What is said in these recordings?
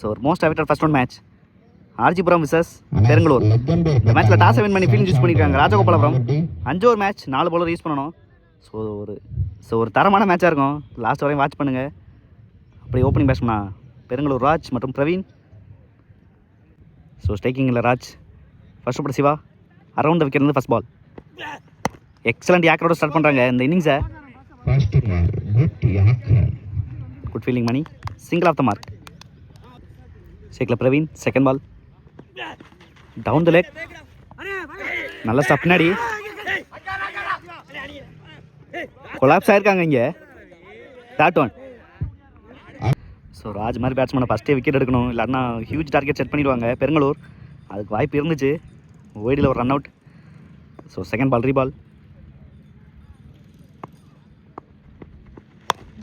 So ஒரு most awaited first one match ஆர்ஜிபுரம் versus Perungalur. இந்த மேட்ச்சில் டாஸ் வின் பண்ணி ஃபீல்டிங் யூஸ் பண்ணியிருக்காங்க ராஜகோபாலபுரம். அஞ்சு ஒரு மேட்ச் நாலு பவுலர் யூஸ் பண்ணணும். ஸோ ஒரு ஸோ ஒரு தரமான மேட்சாக இருக்கும். லாஸ்ட் வரையும் வாட்ச் பண்ணுங்கள் அப்படி ஓப்பனிங் பேட்ஸ்மனா பெருங்களூர் ராஜ் மற்றும் Praveen. So ஸ்ட்ரைக்கிங்கில் Raj. First but Siva. Around wicket இருந்து ஃபர்ஸ்ட் பால் எக்ஸலண்ட் யாக்கரோட ஸ்டார்ட் பண்ணுறாங்க இந்த இன்னிங்ஸை. Good fielding Mani. Single off the mark ஷேக்கில் Praveen second ball down the leg நல்ல ஸ்டாப் நடி கொலாப்ஸ் ஆயிருக்காங்க இங்கே. டாட் ஒன் ஸோ ராஜ் மாதிரி பேட்ஸ்மேனை ஃபஸ்ட்டே விக்கெட் எடுக்கணும். இல்லைன்னா ஹியூஜ் டார்கெட் செட் பண்ணிடுவாங்க. பெருங்களூர் அதுக்கு வாய்ப்பு இருந்துச்சு. ஓடியில் ஒரு run out so second ball ரீபால்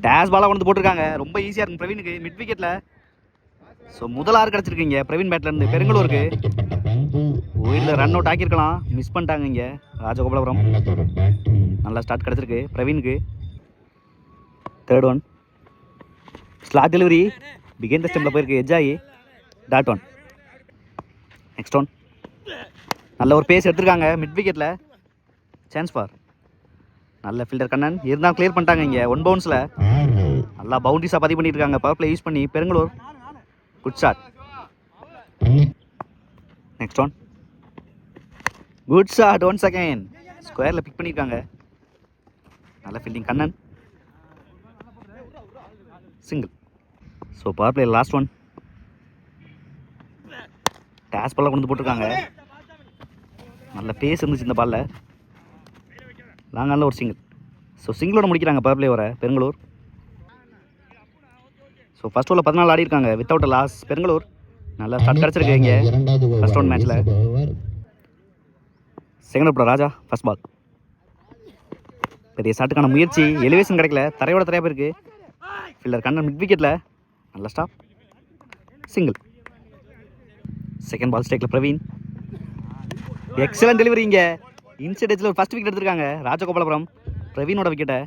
டேஷ் பாலாக கொண்டு வந்து போட்டிருக்காங்க. ரொம்ப ஈஸியாக இருக்கும் பிரவீனுக்கு. மிட் விக்கெட்டில் ஸோ முதல் ஆறு கிடச்சிருக்கீங்க. பிரவீன் பேட்லேருந்து பெருங்களூருக்கு. உயிரில் ரன் அவுட் ஆக்கியிருக்கலாம். மிஸ் பண்ணிட்டாங்க இங்கே. ராஜகோபாலபுரம். நல்லா ஸ்டார்ட் கிடச்சிருக்கு. பிரவீனுக்கு. தேர்ட் ஒன் ஸ்லாட் டெலிவரி பிகேன் த ஸ்டெம்பில் போயிருக்கு. எஜ்ஜாயி டாட் ஒன் நெக்ஸ்ட் ஒன் நல்ல ஒரு பேஸ் எடுத்திருக்காங்க. மிட் விக்கெட்டில் சான்ஸ் ஃபார் நல்ல ஃபீல்டர் கண்ணன். இருந்தால் கிளியர் பண்ணிட்டாங்க இங்கே. ஒன் பவுன்ஸில் நல்லா பவுண்டரிஸாக பதிவு பண்ணியிருக்காங்க பவர் பிளே யூஸ் பண்ணி Perungalur. Good shot next one good shot one second ஸ்கொயரில் pick பண்ணியிருக்காங்க நல்ல fielding Kannan. Single so power play last one days பால்லாம் கொண்டு போட்டிருக்காங்க. நல்ல பேஸ் இருந்துச்சு இந்த பாலில் லாங்கானில் ஒரு சிங்கிள் ஸோ சிங்கிளோட முடிக்கிறாங்க பவர் பிளே வர பெருங்களூர் ஸோ ஃபர்ஸ்ட் ஓவரில் பதினாலு ஆடி இருக்காங்க. Without loss Perungalur. நல்லா ஸ்டார்ட் கிடச்சிருக்கு இங்கே matchல. ரிஷப் over. செகண்ட் அப்புறம் ராஜா ஃபர்ஸ்ட் பால் பெரிய ஷாட்டுக்கான முயற்சி. எலிவேஷன் கிடைக்கல. தரையோட தரையா போயிருக்கு. ஃபீல்டர் கண்ணன் மிட் விக்கெட்டில் நல்ல ஸ்டாப் சிங்கிள் செகண்ட் பால் ஸ்டேக்கில் பிரவீன். எக்ஸலன்ட் டெலிவரி இங்கே. இன்சைட் எஜ்ஜில் ஒரு ஃபர்ஸ்ட் விக்கெட் எடுத்திருக்காங்க. ராஜகோபாலபுரம். பிரவீனோட விக்கெட்டை.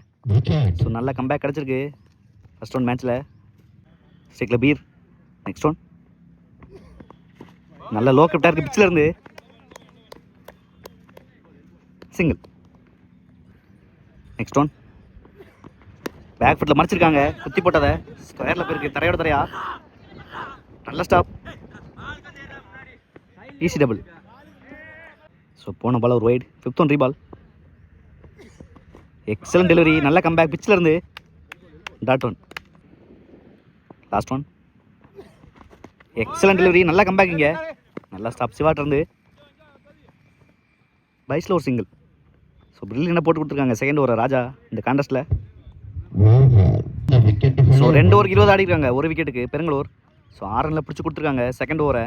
ஸோ நல்ல கம்பேக் கிடச்சிருக்கு. ஃபர்ஸ்ட் ஒன் மேட்ச்சில் ஸ்டேக்கில் பீர் நெக்ஸ்ட் ஒன் நல்ல லோ கிரிப்டாக இருக்குது பிச்சில் இருந்து. சிங்கிள் நெக்ஸ்ட் ஒன் பேக் ஃபுட்டில் மறைச்சிருக்காங்க. குத்தி போட்டதை. ஸ்கொயரில் போயிருக்கு. தரையோட தரையா. நல்ல ஸ்டாப் ஈஸி டபுள் ஸோ போன பால் ஒரு ஒயிட் ஃபிஃப்த் ஒன் ரீபால் எக்ஸலன்ட் டெலிவரி நல்ல கம்பேக் பிச்சில் இருந்து. Dot one last one excellent delivery நல்ல கம்பேக்கிங்க நல்லா ஸ்டாப் சிவாட் இருந்து பைஸில் ஒரு சிங்கிள் ஸோ பிரில்லியனாக போட்டு கொடுத்துருக்காங்க? செகண்ட் ஓவர் ராஜா இந்த காண்டஸ்ட்டில் ஸோ ரெண்டு ஓவருக்கு இருபது ஆடிருக்காங்க. ஒரு விக்கெட்டுக்கு பெருங்களூர் ஸோ ஆறு ரனில் பிடிச்சி கொடுத்துருக்காங்க. செகண்ட் ஓவரை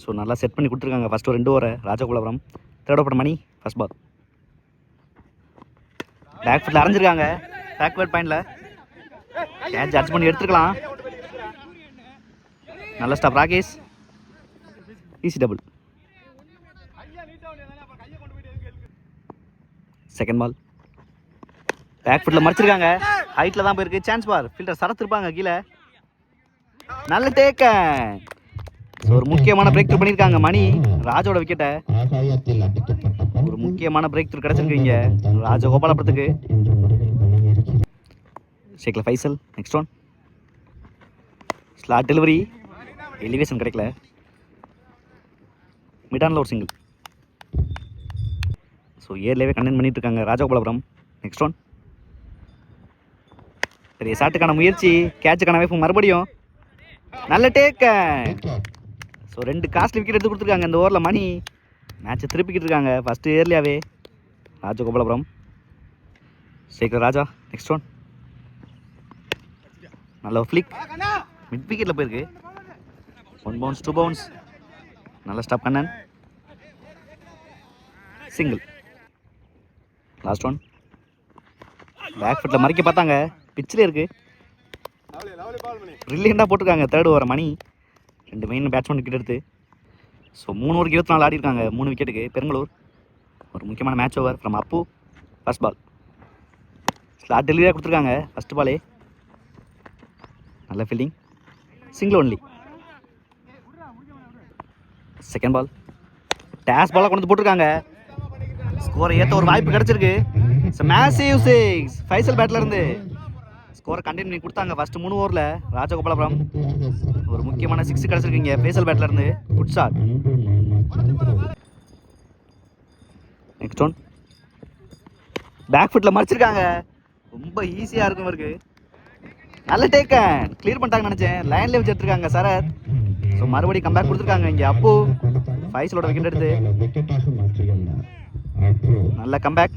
ஸோ நல்லா செட் பண்ணி கொடுத்துருக்காங்க. ஃபஸ்ட்டு ஒரு ரெண்டு ஓவரை Rajakulapuram third over Mani first ball back ஃபுட்டில் அரைஞ்சிருக்காங்க. பேக்வேர்ட் பாயிண்டில் கேட்ச் ஜட்ஜ் பண்ணி எடுத்துருக்கலாம். நல்ல stop Rakesh easy double second ball back ஃபுட்டில் மறைச்சிருக்காங்க. ஹைட்டில் தான் போயிருக்கு. சான்ஸ் பார் ஃபீல்டர் சரத்து இருப்பாங்க கீழே. நல்ல டேக்க ஒரு முக்கியமான பிரேக் த்ரூ பண்ணியிருக்காங்க மணி ராஜோட விக்கெட்டை ஒரு முக்கியமான பிரேக் த்ரூ கிடச்சிருக்கு ராஜ ராஜகோபாலபுரத்துக்கு. ஷேக்ல Faisal next one slot delivery elevation கிடைக்கல. மிடானில் ஒரு சிங்கிள் ஸோ ஏர்லேயே கண்டென்ட் பண்ணிட்டு இருக்காங்க ராஜகோபாலபுரம். நெக்ஸ்ட் ஒன் பெரிய ஷாட்டுக்கான முயற்சி கேட்சுக்கான வைப்பு மறுபடியும். நல்ல டேக்க ஸோ ரெண்டு காஸ்ட்லி விக்கெட் எடுத்து கொடுத்துருக்காங்க இந்த ஓவரில் மணி. மேட்சை திருப்பிக்கிட்டு இருக்காங்க. ஃபஸ்ட்டு இயர்லியாவே ராஜகோபாலபுரம். சேகர் ராஜா நெக்ஸ்ட் ஒன் நல்ல ஃப்ளிக் மிட் விக்கெட்டில் போயிருக்கு. ஒன் பவுன்ஸ் டூ பவுன்ஸ் நல்ல stop Kannan single last one back ஃபுட்டில் மறைக்க பார்த்தாங்க. பிச்சில் இருக்கு. ரில்லியண்டாக போட்டிருக்காங்க தேர்டு ஓவர் மணி. ரெண்டு மெயின் பேட்ஸ்மேன் விக்கெட் எடுத்து. ஸோ மூணு ஓவருக்கு இருபத்தி நாலு ஆடி இருக்காங்க மூணு விக்கெட்டுக்கு பெருங்களூர். ஒரு முக்கியமான match over from Appu first ball slot டெலிவரியாக கொடுத்துருக்காங்க ஃபர்ஸ்ட் பாலே நல்ல fielding single only second ball days பாலாக கொண்டு வந்து போட்டிருக்காங்க. ஸ்கோரை ஏற்ற ஒரு வாய்ப்பு கிடச்சிருக்கு. மேசிவ் சிக்ஸ் ஃபைசல் பேட்ல இருந்து ஸ்கோரை கண்டினியூ பண்ணி கொடுத்தாங்க. ஃபர்ஸ்ட் மூணு ஓவரில் ராஜகோபாலபுரம். ஒரு முக்கியமான சிக்ஸ் கிடச்சிருக்கீங்க ஃபைசல் பேட்ல இருந்து good shot next one back ஃபுட்டில் மறைச்சிருக்காங்க. ரொம்ப ஈஸியாக இருக்கும் இவருக்கு. நல்ல டேக்கன் கிளியர் பண்ணிட்டாங்கன்னு நினச்சேன். லைன்ல வச்சு எடுத்துருக்காங்க சரத். ஸோ மறுபடியும் கம்பேக் கொடுத்துருக்காங்க இங்கே அப்போ. ஃபைசலோட விக்கெட் எடுத்து. நல்ல கம்பேக்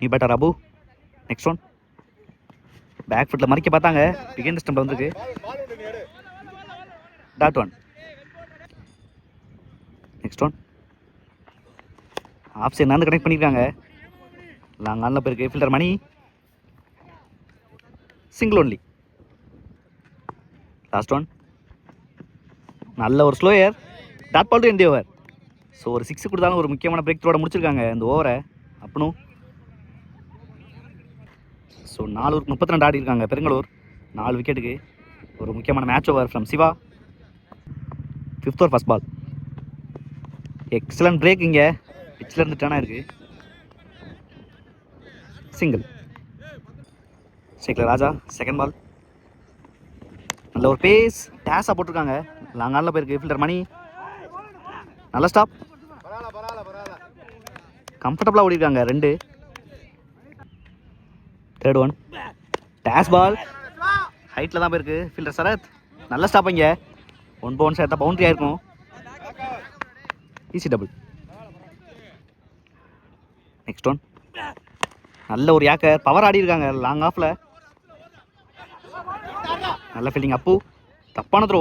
நீ batter Abu. Next one back ஃபுட்டில் மறைக்க பார்த்தாங்க. பிகேண்ட் ஸ்டம்பில் வந்துருக்கு. Dot one next one off side நடந்து கனெக்ட் பண்ணியிருக்காங்க. லாங் ஆனில் போயிருக்கு. Fielder Mani. Single only last one நல்ல ஒரு slower dot ball to end over so ஒரு சிக்ஸ் கொடுத்தாலும் ஒரு முக்கியமான பிரேக் த்ரோட முடிச்சிருக்காங்க இந்த ஓவரை அப்பனும் ஸோ நாலு முப்பத்தி ரெண்டு ஆடி இருக்காங்க பெருங்களூர் நாலு விக்கெட்டுக்கு ஒரு முக்கியமான match over from Siva. Fifth over first ball excellent break இங்கே. பிச்சில் இருந்து டேனாக இருக்குது சிங்கிள் சைக்கிள் ராஜா செகண்ட் பால் நல்ல ஒரு பேஸ் டேஸாக போட்டிருக்காங்க. லாங் ஆனில் போயிருக்கு. ஃபில்டர் மணி. நல்ல ஸ்டாப் கம்ஃபர்டபுளாக ஓடிருக்காங்க ரெண்டு. தேர்ட் ஒன் டேஸ் பால் ஹைட்டில் தான் போயிருக்கு. ஃபீல்டர் சரத். நல்ல ஸ்டாப் இங்கே. ஒன் பவுன் சேர்த்தா பவுண்ட்ரி ஆயிருக்கும். ஈஸி டபுள் நெக்ஸ்ட் ஒன் நல்ல ஒரு யாக்கர் பவர் ஆடி இருக்காங்க. லாங் ஆஃபில் நல்ல ஃபீல்டிங் அப்பு தப்பான throw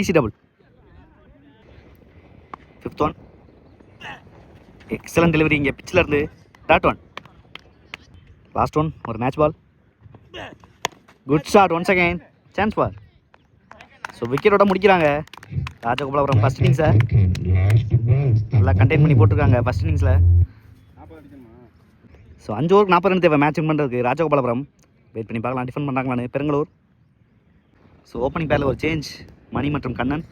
easy double fifth one excellent delivery இங்கே பிச்சில் இருந்து. டாட் ஒன் லாஸ்ட் ஒன் ஒரு match ball good shot one second chance ball so விக்கெட்டோட முடிக்கிறாங்க. ராஜகோபாலபுரம் ஃபர்ஸ்ட் இன்னிங்ஸை நல்லா கண்டெயின் பண்ணி போட்டிருக்காங்க ஃபர்ஸ்ட் இன்னிங்ஸில் ஸோ அஞ்சு ஓவருக்கு நாற்பது ரன் தேவை மேட்சிங் பண்ணுறதுக்கு ராஜகோபாலபுரம். வெயிட் பண்ணி பார்க்கலாம். டிஃபன் பண்ணுறாங்களான்னு பெருங்களூர். ஸோ ஓப்பனிங் பேரில் ஒரு சேஞ்ச் மணி மற்றும் கண்ணன்.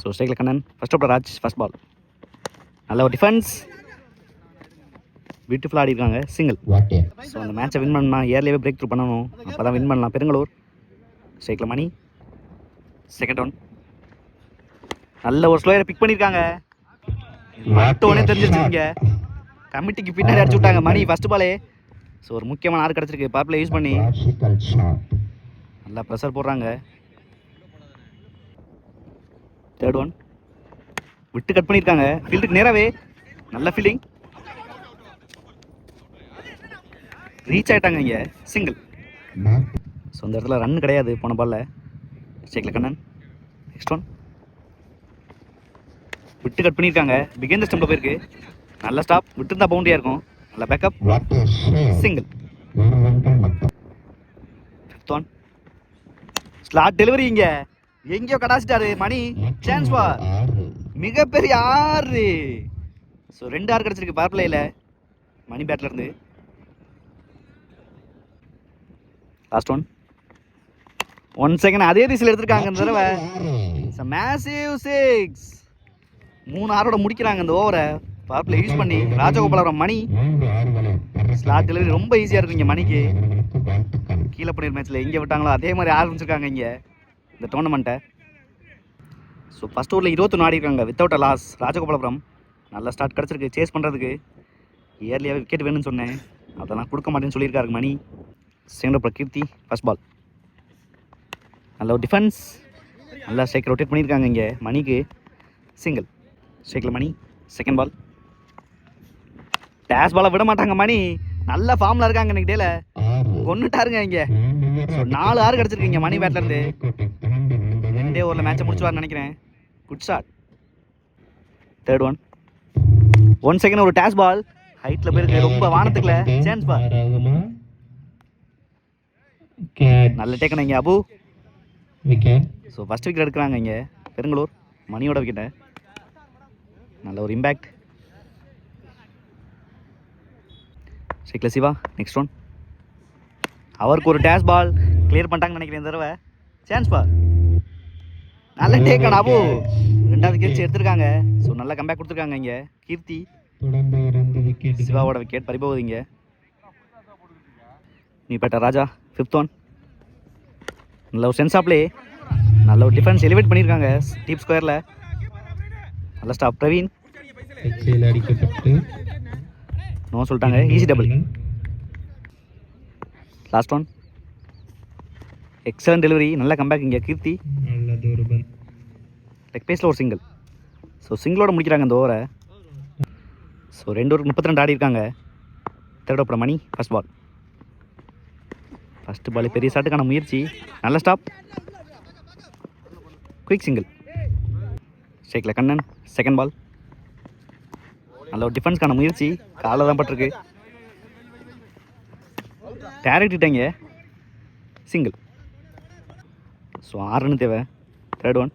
ஸோ ஸ்ட்ரைக்கில் Kannan. First off Raj first ball நல்ல ஒரு டிஃபென்ஸ் பியூட்டிஃபுல்லாக ஆடி இருக்காங்க. சிங்கிள் ஸோ அந்த மேட்சை வின் பண்ணால் இயர்லியாகவே பிரேக் த்ரூ பண்ணணும். அப்போ தான் வின் பண்ணலாம். பெருங்களூர். ஸ்ட்ரைக்கில் மணி. செகண்ட் ஒன் நல்ல ஒரு ஸ்லோயரை பிக் பண்ணியிருக்காங்க மட்டும் தெரிஞ்சிருச்சுங்க கமிட்டிக்கு பின்னாடி அடிச்சு விட்டாங்க. மணி ஃபர்ஸ்ட் பாலே ஸோ ஒரு முக்கியமான ஆறு கிடச்சிருக்கு. பாப்பில் யூஸ் பண்ணி. நல்லா ப்ரெஷர் போடுறாங்க. தேர்ட் ஒன் விட்டு கட் பண்ணியிருக்காங்க ஃபீல்டுக்கு நேராகவே நல்ல ஃபீல்டிங் ரீச் ஆகிட்டாங்க இங்கே. சிங்கிள் ஸோ அந்த இடத்துல ரன் கிடையாது போன பால்ல சேக்கில் கண்ணன். நெக்ஸ்ட் ஒன் விட்டு கட் பண்ணியிருக்காங்க பிகேந்த ஸ்டம்பில் போயிருக்கு. நல்ல ஸ்டாப் விட்டுருந்தா பவுண்டரியாக இருக்கும். நல்ல backup single fifth one slot delivery இங்கே. எங்கேயோ கடாச்சிட்டாரு மணி. சான்ஸ் ஆறு மிகப்பெரிய ஆறு. ஸோ ரெண்டு ஆறு கிடச்சிருக்கு பவர் பிளேயில் மணி பேட்ல இருந்து. லாஸ்ட் ஒன் ஒன் செகண்ட் அதே திசையில் எடுத்திருக்காங்க இந்த தடவை. மேசிவ் சிக்ஸ் மூணு ஆரோட முடிக்கிறாங்க இந்த ஓவரை பவர் யூஸ் பண்ணி ராஜகோபாலபுரம் மணி. ஸ்லாட் டெலிவரி ரொம்ப ஈஸியாக இருக்குங்க மணிக்கு. கீழே பண்ணிரு மேட்ச்சில் எங்கே விட்டாங்களோ அதே மாதிரி ஆரம்பிச்சிருக்காங்க இங்கே. இந்த டோர்னமெண்ட்டை ஸோ ஃபஸ்ட் ஓவரில் இருபத்தொன்று ஆடி இருக்காங்க வித்தவுட் அ லாஸ் ராஜகோபாலபுரம். நல்ல ஸ்டார்ட் கிடச்சிருக்கு. சேஸ் பண்ணுறதுக்கு இயர்லியாக விக்கெட் வேணும்னு சொன்னேன். அதெல்லாம் கொடுக்க மாட்டேன்னு சொல்லியிருக்காரு Mani. Second over Keerthi first ball நல்ல ஒரு டிஃபென்ஸ் நல்லா ஸ்ட்ரைக் ரொட்டேட் பண்ணியிருக்காங்க இங்கே. மணிக்கு. சிங்கிள் ஸ்ட்ரைக்கில் மணி. செகண்ட் பால் டேஷ் பாலை விட மாட்டாங்க மணி. நல்ல ஃபார்மில் இருக்காங்க இன்னைக்கு டேல. கொண்டுட்டாருங்க இங்கே. ஸோ நாலு ஆறு கிடச்சிருக்கீங்க மணி பேட்ல இருந்து. ரெண்டே ஓவரில் மேட்சை முடிச்சுவார்னு நினைக்கிறேன். Good shot third one one second ஒரு டேஷ் பால் ஹைட்டில் போயிருக்கு. ரொம்ப வானத்துக்குள்ள. சான்ஸ் பால் நல்ல டேக்கணும் இங்கே அபு. ஸோ ஃபஸ்ட் விக்கெட் எடுக்கிறாங்க இங்கே. பெருங்களூர் மணியோட விக்கெட்டை நல்ல ஒரு இம்பேக்ட் ஷேக்ல சிவா நெக்ஸ்ட் ஒன் அவருக்கு ஒரு டேஷ் பால் கிளியர் பண்ணிட்டாங்கன்னு நினைக்கிறேன் இந்த தடவை. சான்ஸ் பா. நல்ல டேக்கன் அபு ரெண்டாவது கேட்ச் எடுத்திருக்காங்க. ஸோ நல்ல கம்பேக் கொடுத்துருக்காங்க இங்கே. கீர்த்தி. சிவாவோட விக்கெட் பறிபோகுது இங்கே. நீ பெட்ட ராஜா ஃபிஃப்த் ஒன் நல்ல ஒரு சென்ஸ் ப்ளே நல்ல ஒரு டிஃபென்ஸ் எலிவேட் பண்ணியிருக்காங்க. டீப் ஸ்கொயரில் நல்ல ஸ்டாப் பிரவீன். அடிக்கப்பட்டு நோ சொல்லிட்டாங்க. Easy double last one excellent delivery நல்ல கம்பேக் இங்கே. கீர்த்தி. ஒரு லெக் பேஸில் ஒரு சிங்கிள் ஸோ சிங்கிளோட முடிக்கிறாங்க இந்த ஓவரை ஸோ ரெண்டு ஓவர் முப்பத்தி ரெண்டு ஆடி இருக்காங்க. Third ஓப்பட Mani. First ball first ball பெரிய ஷாட்டுக்கான முயற்சி. நல்ல ஸ்டாப் குயிக் சிங்கிள் ஸ்ட்ரைக்கில் கண்ணன். செகண்ட் பால் நல்ல ஒரு டிஃபென்ஸ்க்கான முயற்சி. காலில் தான் பட்டிருக்கு. டேரக்டிட்டாங்க சிங்கிள் ஸோ ஆறு தேவை. தேர்ட் ஒன்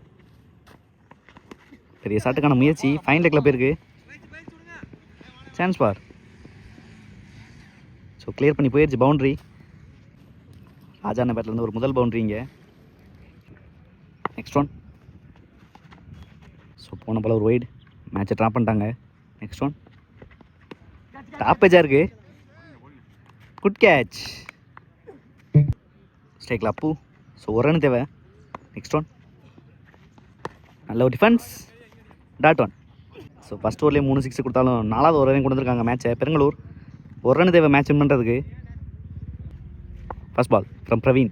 பெரிய ஷாட்டுக்கான முயற்சி. ஃபைன் டெக்கில் போயிருக்கு சான்ஸ் பார் ஸோ கிளியர் பண்ணி போயிடுச்சு பவுண்ட்ரி ராஜான பேட்லேருந்து ஒரு முதல் பவுண்ட்ரி இங்கே. நெக்ஸ்ட் ஒன் ஸோ போன போல ஒரு ஒய்டு மேட்சை ட்ராப் பண்ணிட்டாங்க. நெக்ஸ்ட் ஒன் டாப் பேஜாக இருக்கு. குட் கேட்ச் ஸ்டேக்கில் அப்பு. ஸோ ஒரு ரன் தேவை. நெக்ஸ்ட் ஒன் நல்ல ஒரு defence dot one so first ஓவர்லேயே மூணு சிக்ஸ் கொடுத்தாலும் நாலாவது ஒரே கொண்டு வந்திருக்காங்க மேட்சை பெருங்களூர் ஒரு ரன் தேவை மேட்ச் வின் பண்ணுறதுக்கு first ball from Praveen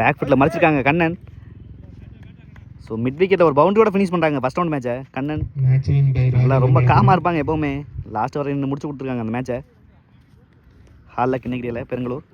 back ஃபுட்டில் மறைச்சிருக்காங்க கண்ணன். ஸோ மிட் விக்கெட்டில் ஒரு பவுண்டரியோட ஃபினிஷ் பண்ணுறாங்க ஃபஸ்ட் ரவுண்ட் மேட்சை கண்ணன். நல்லா ரொம்ப காமாக இருப்பாங்க எப்போவுமே. லாஸ்ட் வரை முடிச்சு கொடுத்துருக்காங்க அந்த மேட்சை ஹாலில் கிண்ணகிரியில் பெருங்களூர்.